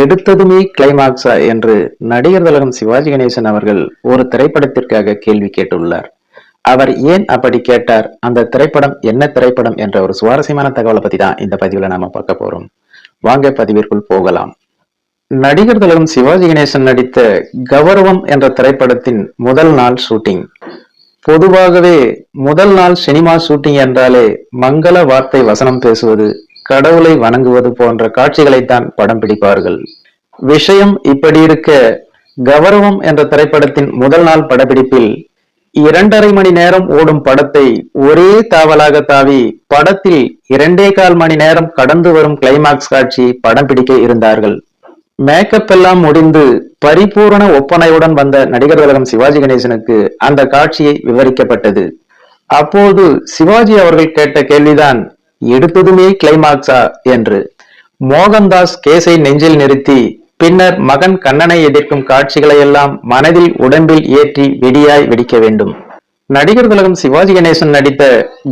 எடுத்ததுமே கிளைமாக்ஸா என்று நடிகர் திலகம் சிவாஜி கணேசன் அவர்கள் ஒரு திரைப்படத்திற்காக கேள்வி கேட்டுள்ளார். அவர் ஏன் அப்படி கேட்டார்? அந்த திரைப்படம் என்ன திரைப்படம் என்ற ஒரு சுவாரஸ்யமான தகவலை பத்தி தான் இந்த பதிவுல நாம பார்க்க போறோம். வாங்க பதிவிற்குள் போகலாம். நடிகர் திலகம் சிவாஜி கணேசன் நடித்த கௌரவம் என்ற திரைப்படத்தின் முதல் நாள் ஷூட்டிங் பொதுவாகவே முதல் நாள் சினிமா ஷூட்டிங் என்றாலே மங்கள வார்த்தை வசனம் பேசுவது கடவுளை வணங்குவது போன்ற காட்சிகளைத்தான் படம் பிடிப்பார்கள். விஷயம் இப்படி இருக்க கௌரவம் என்ற திரைப்படத்தின் முதல் நாள் படப்பிடிப்பில் இரண்டரை மணி நேரம் ஓடும் படத்தை ஒரே தாவலாக தாவி படத்தில் இரண்டே கால் மணி நேரம் கடந்து வரும் கிளைமாக்ஸ் காட்சி படம் பிடிக்க இருந்தார்கள். மேக்கப் எல்லாம் முடிந்து பரிபூரண ஒப்பனையுடன் வந்த நடிகர் திலகம் சிவாஜி கணேசனுக்கு அந்த காட்சியை விவரிக்கப்பட்டது. அப்போது சிவாஜி அவர்கள் கேட்ட கேள்விதான் எடுத்ததுமே கிளைமாக்ஸா என்று. மோகன்தாஸ் கேஸை நெஞ்சில் நிறுத்தி பின்னர் மகன் கண்ணனை எதிர்க்கும் காட்சிகளை எல்லாம் மனதில் உடம்பில் ஏற்றி வெடியாய் வெடிக்க வேண்டும். நடிகர் திலகம் சிவாஜி கணேசன் நடித்த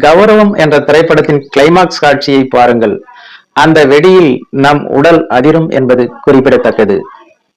கௌரவம் என்ற திரைப்படத்தின் கிளைமாக்ஸ் காட்சியை பாருங்கள். அந்த வெடியில் நம் உடல் அதிரும் என்பது குறிப்பிடத்தக்கது.